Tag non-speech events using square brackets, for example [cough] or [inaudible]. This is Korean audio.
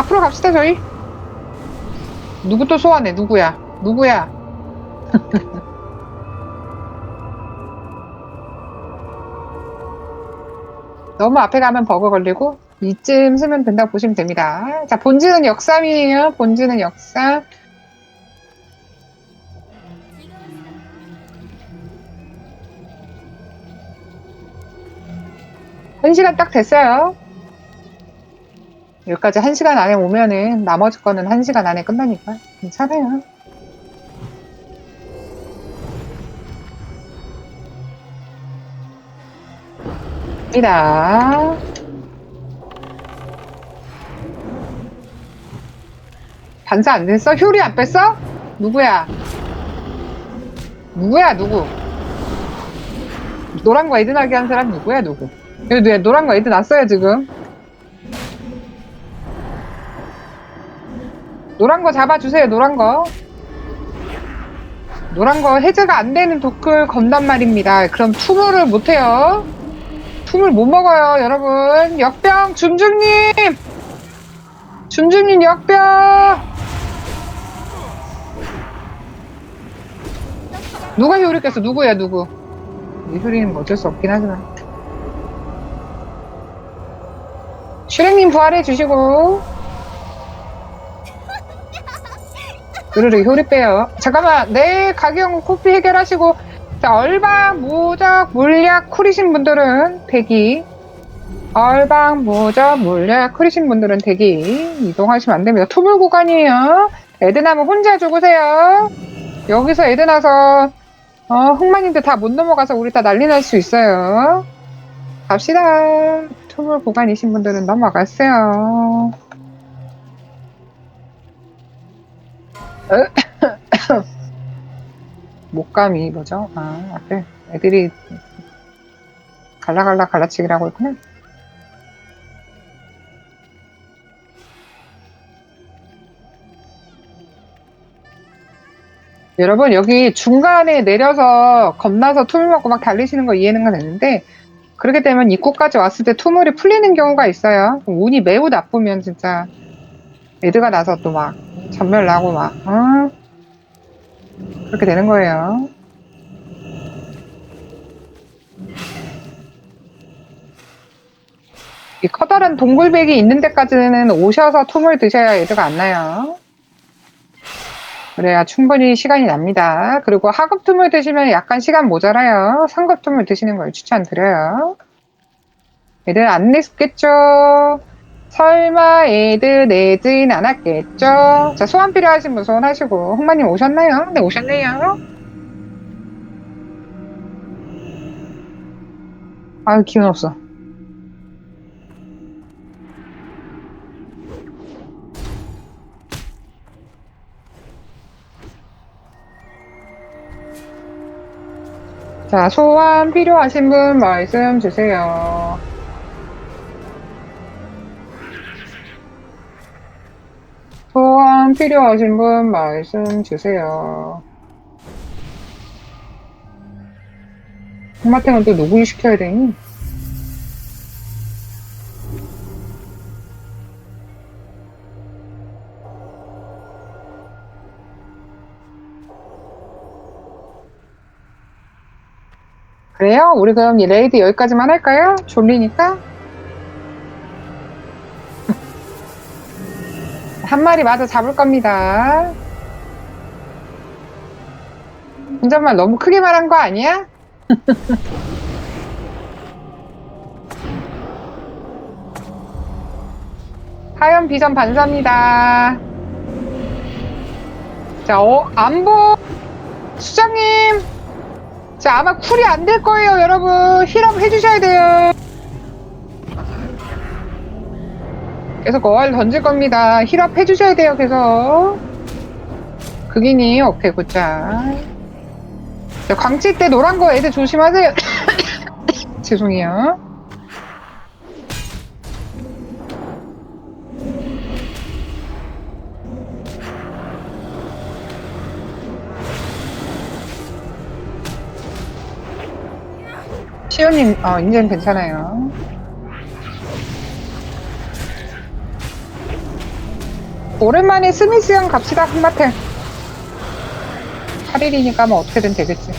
앞으로 갑시다 저희. 누구 또 소환해? 누구야? 누구야? [laughs] 너무 앞에 가면 버그 걸리고 이쯤 쓰면 된다고 보시면 됩니다. 자 본질은 역삼이에요. 본질은 역삼. 한 시간 딱 됐어요 여기까지 한 시간 안에 오면은 나머지 거는 한 시간 안에 끝나니까 괜찮아요. 입니다. 반사 안 됐어? 효리 안 뺐어? 누구야? 누구야 누구? 노란 거 에드나게 한 사람 누구야 누구? 여기 누 노란 거 에드 났어요 지금. 노란 거 잡아주세요, 노란 거. 노란 거 해제가 안 되는 도클 건단 말입니다. 그럼 투물을 못 해요. 투물 못 먹어요, 여러분. 역병, 줌줌님! 줌줌님 역병! 누가 효리 깼어? 누구야, 누구? 이 효리는 뭐 어쩔 수 없긴 하지만. 슈렉님 부활해 주시고. 으르르 효리 빼요. 잠깐만, 네, 가격 코피 해결하시고, 자, 얼방, 무적, 물약, 쿨이신 분들은 대기. 얼방, 무적, 물약, 쿨이신 분들은 대기. 이동하시면 안 됩니다. 투물 구간이에요. 에드나면 혼자 죽으세요. 여기서 에드나서, 어, 흑마님들 다못 넘어가서 우리 다 난리 날 수 있어요. 갑시다. 투물 구간이신 분들은 넘어갔어요. [coughs] 목감이 뭐죠? 아, 앞에 애들이 갈라갈라 갈라치기라고 했구나. 여러분 여기 중간에 내려서 겁나서 투물 먹고 막 달리시는 거 이해는 되는데 그렇게 되면 입구까지 왔을 때 투물이 풀리는 경우가 있어요. 운이 매우 나쁘면 진짜 애드가 나서 또 막 전멸 나고 막 어? 그렇게 되는 거예요. 이 커다란 동굴백이 있는 데까지는 오셔서 툼을 드셔야 애드가 안 나요. 그래야 충분히 시간이 납니다. 그리고 하급 tum을 드시면 약간 시간 모자라요. 상급 tum을 드시는 걸 추천드려요. 애들 안 냈겠죠? 설마 애들 내진 않았겠죠? 자, 소환 필요하신 분 소환하시고. 흑마님 오셨나요? 네, 오셨네요. 아유, 기운 없어. 자, 소환 필요하신 분 말씀 주세요. 소환 필요하신 분 말씀 주세요. 홍마탱은 또 누구 시켜야 되니? 그래요? 우리 그럼 이 레이드 여기까지만 할까요? 졸리니까? 한 마리 맞아 잡을 겁니다. 혼잣말 너무 크게 말한 거 아니야? [laughs] 하얀 비전 반사입니다. 자, 어, 안보 수장님. 자, 아마 쿨이 안 될 거예요, 여러분. 힐업 해주셔야 돼요. 계속 어알 던질 겁니다. 힐업 해주셔야 돼요, 계속. 극인이, 오케이, 굿자. 자, 광칠 때 노란 거 애들 조심하세요. [coughs] 죄송해요. 시연님, 어, 인제는 괜찮아요. 오랜만에 스미스형 갑시다, 한마텔. 8일이니까 뭐 어떻게든 되겠지.